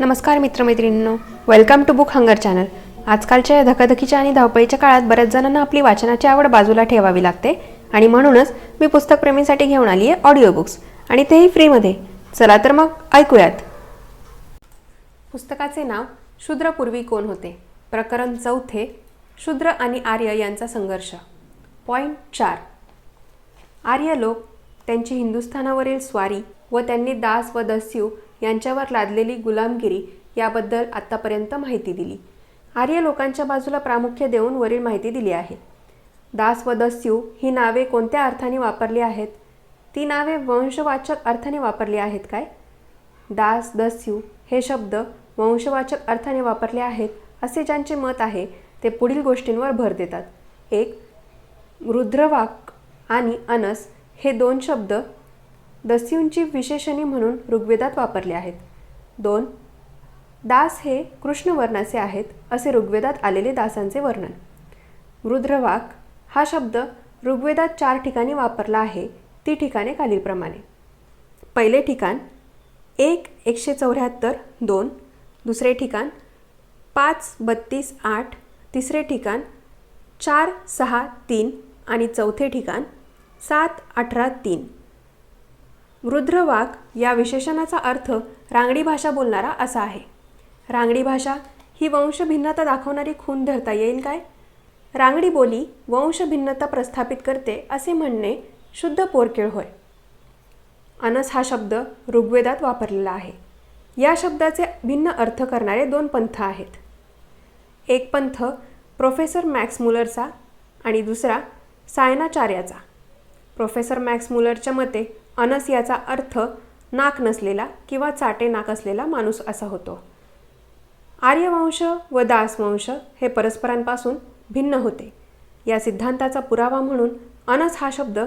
नमस्कार मित्रमैत्रिणींनो. Welcome to book hunger channel आजकालच्या या धकाधकीच्या आणि धावपळीच्या काळात बऱ्याच जणांना आपली वाचनाची आवड बाजूला ठेवावी लागते आणि म्हणूनच मी पुस्तकप्रेमींसाठी घेऊन आली आहे ऑडिओ बुक्स आणि तेही फ्रीमध्ये. चला तर मग ऐकूयात. पुस्तकाचे नाव शूद्रपूर्वी कोण होते? प्रकरण चौथे शूद्र आणि आर्य यांचा संघर्ष. पॉईंट चार. आर्य लोक त्यांची हिंदुस्थानावरील स्वारी व त्यांनी दास व दस्यू यांच्यावर लादलेली गुलामगिरी याबद्दल आत्तापर्यंत माहिती दिली. आर्य लोकांच्या बाजूला प्रामुख्य देऊन वरील माहिती दिली आहे. दास व दस्यू ही नावे कोणत्या अर्थाने वापरली आहेत? ती नावे वंशवाचक अर्थाने वापरली आहेत काय? दास दस्यू हे शब्द वंशवाचक अर्थाने वापरले आहेत असे ज्यांचे मत आहे ते पुढील गोष्टींवर भर देतात. एक रुद्रवाक आणि अनस हे दोन शब्द दस्यूंची विशेषणी म्हणून ऋग्वेदात वापरले आहेत. दोन दास हे कृष्णवर्णाचे आहेत असे ऋग्वेदात आलेले दासांचे वर्णन. रुद्रवाक हा शब्द ऋग्वेदात चार ठिकाणी वापरला आहे ती ठिकाणे खालीलप्रमाणे. पहिले ठिकाण एक एकशे चौऱ्याहत्तर दोन. दुसरे ठिकाण पाच बत्तीस आठ. तिसरे ठिकाण चार सहा तीन. आणि चौथे ठिकाण सात अठरा तीन. रुद्रवाक या विशेषणाचा अर्थ रांगडी भाषा बोलणारा असा आहे. रांगडी भाषा ही वंशभिन्नता दाखवणारी खून धरता येईल काय? रांगडी बोली वंशभिन्नता प्रस्थापित करते असे म्हणणे शुद्ध पोरकेळ होय. अनस हा शब्द ऋग्वेदात वापरलेला आहे. या शब्दाचे भिन्न अर्थ करणारे दोन पंथ आहेत. एक पंथ प्रोफेसर मॅक्स मुलरचा आणि दुसरा सायनाचार्याचा. प्रोफेसर मॅक्स मुलरच्या मते अनस याचा अर्थ नाक नसलेला किंवा चाटे नाक असलेला माणूस असा होतो. आर्यवंश व दासवंश हे परस्परांपासून भिन्न होते. या सिद्धांताचा पुरावा म्हणून अनस हा शब्द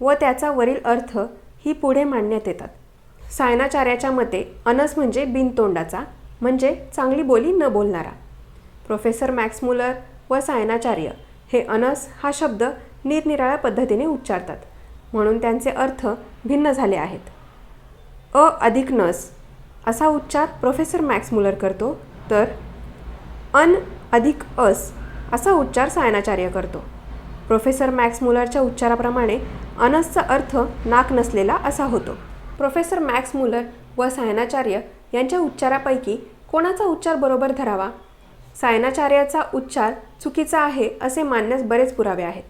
व त्याचा वरील अर्थ ही पुढे मांडण्यात येतात. सायनाचार्याच्या मते अनस म्हणजे बिनतोंडाचा म्हणजे चांगली बोली न बोलणारा. प्रोफेसर मॅक्स मुलर व सायनाचार्य हे अनस हा शब्द निरनिराळ्या पद्धतीने उच्चारतात. म्हणून त्यांचे अर्थ भिन्न झाले आहेत. अ अधिक नस असा उच्चार प्रोफेसर मॅक्स मुलर करतो तर अन अधिक अस असा उच्चार सायनाचार्य करतो. प्रोफेसर मॅक्स मुलरच्या उच्चाराप्रमाणे अनसचा अर्थ नाक नसलेला असा होतो. प्रोफेसर मॅक्स मुलर व सायनाचार्य यांच्या उच्चारापैकी कोणाचा उच्चार बरोबर धरावा? सायनाचार्याचा उच्चार चुकीचा आहे असे मानण्यास बरेच पुरावे आहेत.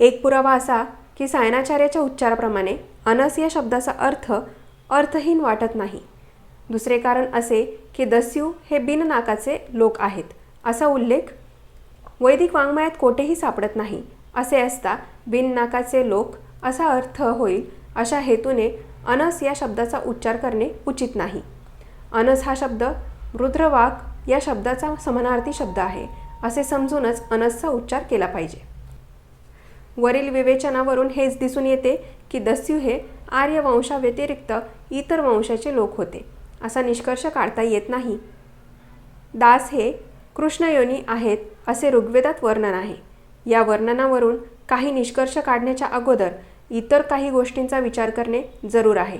एक पुरावा असा की सायनाचार्याच्या उच्चाराप्रमाणे अनस या शब्दाचा अर्थ अर्थहीन वाटत नाही. दुसरे कारण असे की दस्यू हे बिननाकाचे लोक आहेत असा उल्लेख वैदिक वाङ्मयात कोठेही सापडत नाही. असे असता बिननाकाचे लोक असा अर्थ होईल अशा हेतूने अनस या शब्दाचा उच्चार करणे उचित नाही. अनस हा शब्द रुद्रवाक या शब्दाचा समानार्थी शब्द आहे असे समजूनच अनसचा उच्चार केला पाहिजे. वरील विवेचनावरून हेच दिसून येते की दस्यू हे आर्य वंशाव्यतिरिक्त इतर वंशाचे लोक होते असा निष्कर्ष काढता येत नाही. दास हे कृष्णयोनी आहेत असे ऋग्वेदात वर्णन आहे. या वर्णनावरून काही निष्कर्ष काढण्याच्या अगोदर इतर काही गोष्टींचा विचार करणे जरूर आहे.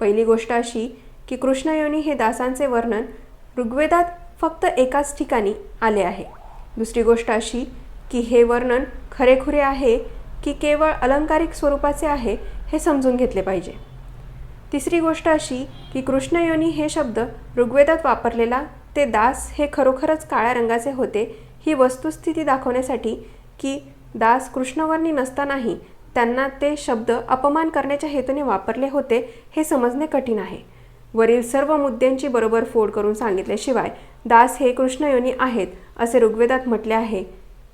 पहिली गोष्ट अशी की कृष्णयोनी हे दासांचे वर्णन ऋग्वेदात फक्त एकाच ठिकाणी आले आहे. दुसरी गोष्ट अशी की हे वर्णन खरेखुरे आहे की केवळ अलंकारिक स्वरूपाचे आहे हे समजून घेतले पाहिजे. तिसरी गोष्ट अशी की कृष्णयोनी हे शब्द ऋग्वेदात वापरलेला ते दास हे खरोखरच काळ्या रंगाचे होते ही वस्तुस्थिती दाखवण्यासाठी की दास कृष्णवर्णी नसतानाही त्यांना ते शब्द अपमान करण्याच्या हेतूने वापरले होते हे समजणे कठीण आहे. वरील सर्व मुद्द्यांची बरोबर फोड करून सांगितल्याशिवाय दास हे कृष्णयोनी आहेत असे ऋग्वेदात म्हटले आहे.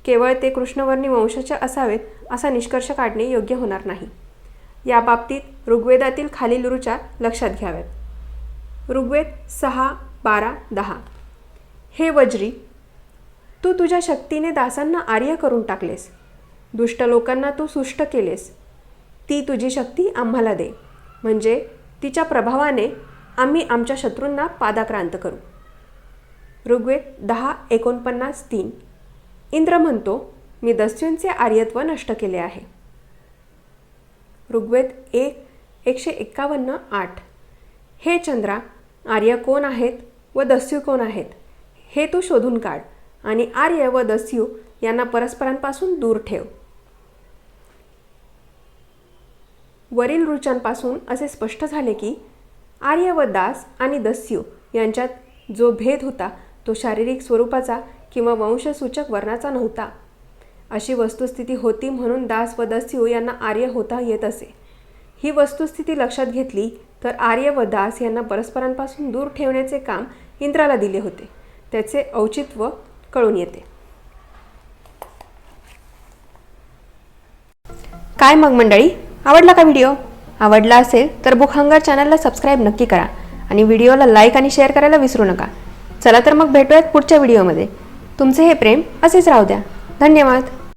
केवळ ते कृष्णवर्णी वंशाचे असावेत असा निष्कर्ष काढणे योग्य होणार नाही. या बाबतीत ऋग्वेदातील खालील ऋचा लक्षात घ्याव्यात. ऋग्वेद सहा बारा दहा. हे वज्री तू तुझ्या शक्तीने दासांना आर्य करून टाकलेस. दुष्ट लोकांना तू सुष्ट केलेस. ती तुझी शक्ती आम्हाला दे. म्हणजे तिच्या प्रभावाने आम्ही आमच्या शत्रूंना पादाक्रांत करू. ऋग्वेद दहा एकोणपन्नास तीन. इंद्र म्हणतो मी दस्यूंचे आर्यत्व नष्ट केले आहे. ऋग्वेद एक एकशे एक्कावन्न आठ. हे चंद्रा आर्य कोण आहेत व दस्यू कोण आहेत? हे तू शोधून काढ आणि आर्य व दस्यू यांना परस्परांपासून दूर ठेव. वरील रुचांपासून असे स्पष्ट झाले की आर्य व दास आणि दस्यू यांच्यात जो भेद होता तो शारीरिक स्वरूपाचा किंवा वंशसूचक वर्णाचा नव्हता. अशी वस्तुस्थिती होती म्हणून दास व दस्यू यांना आर्य होता येत असे. ही वस्तुस्थिती लक्षात घेतली तर आर्य व दास यांना परस्परांपासून दूर ठेवण्याचे काम इंद्राला दिले होते. त्याचे औचित्व कळून येते. काय मग मंडळी? आवडला का व्हिडिओ? आवडला असेल तर बुक हंगर चॅनलला सबस्क्राईब नक्की करा आणि व्हिडिओला लाईक आणि शेअर करायला विसरू नका. चला तर मग भेटूयात पुढच्या व्हिडिओमध्ये. तुमचे हे प्रेम असेच राहू द्या. धन्यवाद.